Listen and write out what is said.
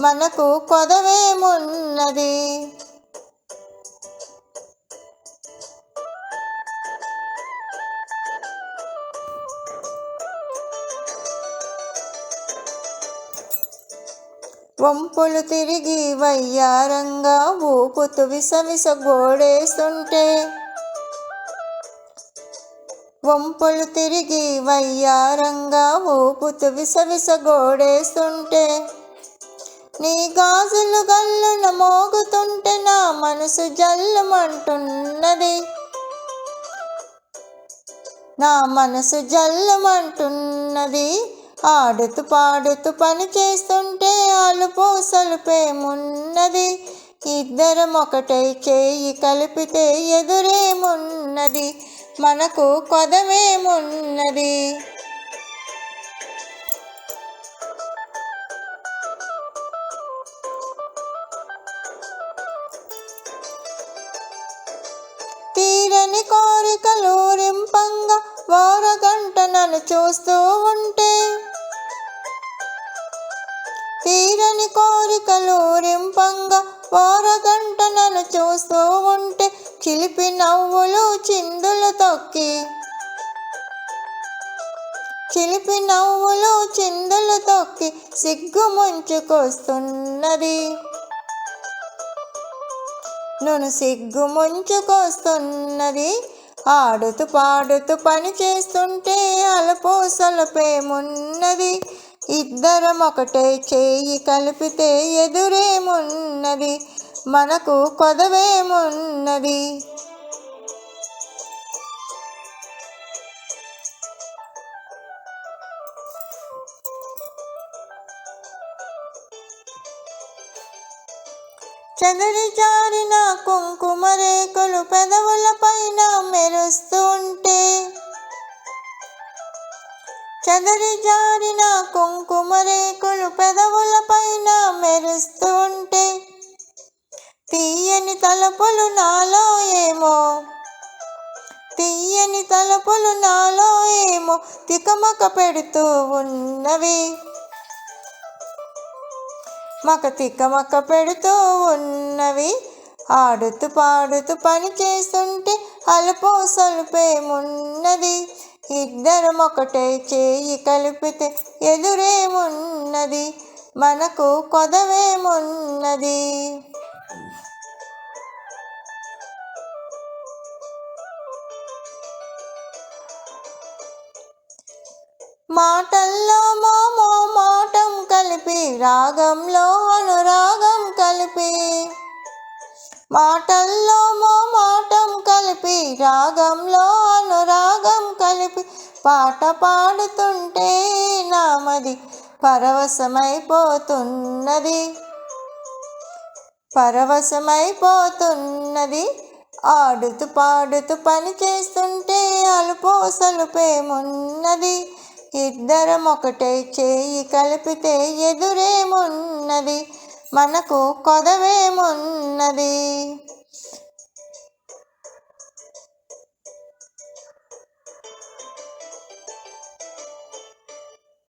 మనకు కొదవేమున్నది వంపులు తిరిగి వయ్యారంగా ఊపుతు విసవిస గోడేస్తుంటే వంపులు తిరిగి వయ్యారంగా ఊపుతు విసవిస గోడేస్తుంటే నీ గాజులు గల్లున మోగుతుంటే నా మనసు జల్లమంటున్నది. నా మనసు జల్లమంటున్నది. ఆడుతూ పాడుతూ పని చేస్తుంటే అలుపు సలుపేమున్నది ఇద్దరం ఒకటై చేయి కలిపితే ఎదురేమున్నది మనకు కొదవేమున్నది తీరని కోరికలు వారగంట నన్ను చూస్తూ ఉంటే తీరని కోరికలూరింపంగా వారగంట నన్ను చూస్తూ ఉంటే చిలిపి నవ్వులు చిందులు తొక్కి చిలిపి నవ్వులు చిందులు తొక్కి సిగ్గు ముంచుకొస్తున్నది. నన్ను సిగ్గు ముంచుకొస్తున్నది. ఆడుతూ పాడుతూ పని చేస్తుంటే అలుపు సొలపేమున్నది ఇద్దరం ఒకటే చేయి కలిపితే ఎదురేమున్నది. మనకు కొదవేమున్నది చెదరి జారిన కుంకుమ రేకులు పెదవుల పైన మెరుస్తూ ఉంటే చెదరి జారిన కుంకుమ రేకులు పెదవుల పైన మెరుస్తూ ఉంటే తీయని తలపులు నాలో ఏమో. తీయని తలపులు నాలో ఏమో. తికమక పెడుతూ ఉన్నవి. మక తికమక పెడుతూ ఉన్నవి. ఆడుతూ పాడుతూ పని చేస్తుంటే అలుపు సలుపేమున్నది ఇద్దరం ఒకటే చేయి కలిపితే ఎదురేమున్నది మనకు కొదవేమున్నది మాటల్లో మోమో కలిపి రాగంలో అనురాగం కలిపి మాటల్లో మోమాటం కలిపి రాగంలో అనురాగం కలిపి పాట పాడుతుంటే నామది పరవశమైపోతున్నది. పరవశమైపోతున్నది. ఆడుతూ పాడుతూ పని చేస్తుంటే అలుపోసలుపేమున్నది ఇద్దరం ఒకటే చేయి కలిపితే ఎదురేమున్నది? మనకు కొదవేమున్నది?